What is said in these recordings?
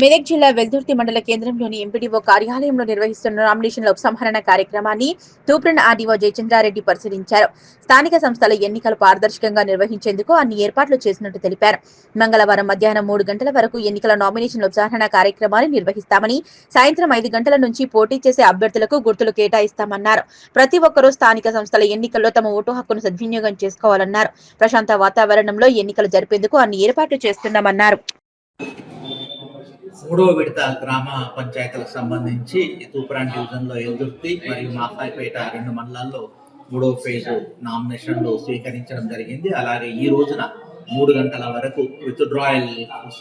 మెదక్ జిల్లా వెల్దుర్తి మండల కేంద్రంలోని ఎంపీడీఓ కార్యాలయంలో నిర్వహిస్తున్న నామినేషన్ల ఉపసంహరణ కార్యక్రమాన్ని తూప్రన్ ఆర్డీఓ జయచంద్రారెడ్డి పరిశీలించారు. స్థానిక సంస్థల ఎన్నికలు పారదర్శకంగా నిర్వహించేందుకు అన్ని ఏర్పాట్లు చేసినట్టు తెలిపారు. మంగళవారం మధ్యాహ్నం మూడు గంటల వరకు ఎన్నికల నామినేషన్ల ఉపసంహరణ కార్యక్రమాన్ని నిర్వహిస్తామని సాయంత్రం ఐదు గంటల నుంచి పోటీ చేసే అభ్యర్థులకు గుర్తులు కేటాయిస్తామన్నారు. ప్రతి ఒక్కరూ స్థానిక సంస్థల ఎన్నికల్లో తమ ఓటు హక్కును సద్వినియోగం చేసుకోవాలన్నారు. ప్రశాంత వాతావరణంలో ఎన్నికలు జరిపేందుకు అన్ని ఏర్పాట్లు చేస్తున్నామన్నారు. మూడో విడత గ్రామ పంచాయతీలకు సంబంధించి తూప్రాన్ డివిజన్లో ఎల్దుర్తి మరియు మాసాయిపేట రెండు మండలాల్లో మూడో ఫేజ్ నామినేషన్లు స్వీకరించడం జరిగింది. అలాగే ఈ రోజున మూడు గంటల వరకు విత్డ్రాయల్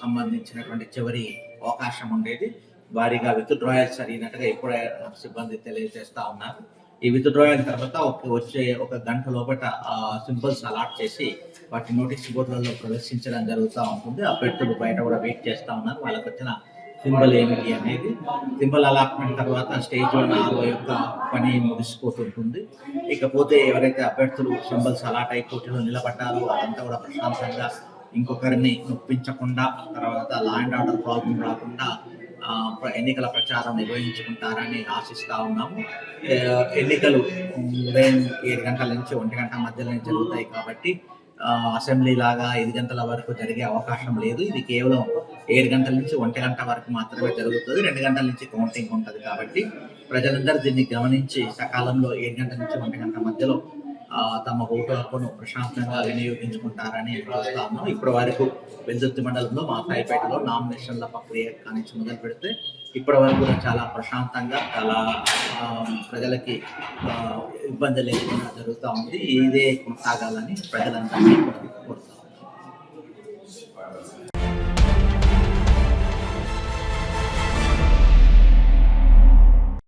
సంబంధించినటువంటి చివరి అవకాశం ఉండేది. భారీగా విత్డ్రాయల్స్ జరిగినట్టుగా ఇప్పుడే సిబ్బంది తెలియజేస్తా ఉన్నారు. ఈ విత్డ్రాయల్ తర్వాత ఒక వచ్చే ఒక గంట లోపల సింబల్స్ అలాట్ చేసి వాటి నోటీస్ బోర్డులలో ప్రదర్శించడం జరుగుతూ ఉంటుంది. అభ్యర్థులు బయట కూడా వెయిట్ చేస్తూ ఉన్నారు. వాళ్ళకి వచ్చిన సింబల్ ఏమిటి అనేది సింబల్ అలాట్మెంట్ తర్వాత స్టేజ్ వన్ ఆరో యొక్క పని ముగిసిపోతుంటుంది. ఇకపోతే ఎవరైతే అభ్యర్థులు సింబల్స్ అలాట్ అయి పోటీలో నిలబడ్డారో అదంతా కూడా ప్రశాంతంగా ఇంకొకరిని నొప్పించకుండా తర్వాత లా అండ్ ఆర్డర్ ప్రాబ్లం రాకుండా ఎన్నికల ప్రచారం నిర్వహించుకుంటారని ఆశిస్తూ ఉన్నాము. ఎన్నికలు ఉదయం ఏడు గంటల నుంచి ఒంటి గంట మధ్యలోనే జరుగుతాయి కాబట్టి అసెంబ్లీ లాగా ఐదు గంటల వరకు జరిగే అవకాశం లేదు. ఇది కేవలం ఏడు గంటల నుంచి ఒంటి గంట వరకు మాత్రమే జరుగుతుంది. రెండు గంటల నుంచి కౌంటింగ్ ఉంటుంది కాబట్టి ప్రజలందరూ దీన్ని గమనించి సకాలంలో ఏడు గంటల నుంచి ఒంటి గంట మధ్యలో తమ ఓటు హక్కును ప్రశాంతంగా వినియోగించుకుంటారని చూస్తా ఇప్పటి వరకు వెల్దుర్తి మండలంలో మా సాయిపేటలో నామినేషన్ల ప్రక్రియ కానించి మొదలు పెడితే ఇప్పటి వరకు చాలా ప్రశాంతంగా చాలా ప్రజలకి ఇబ్బంది లేకుండా జరుగుతూ ఉంది. ఇదే కొనసాగాలని ప్రజలందరినీ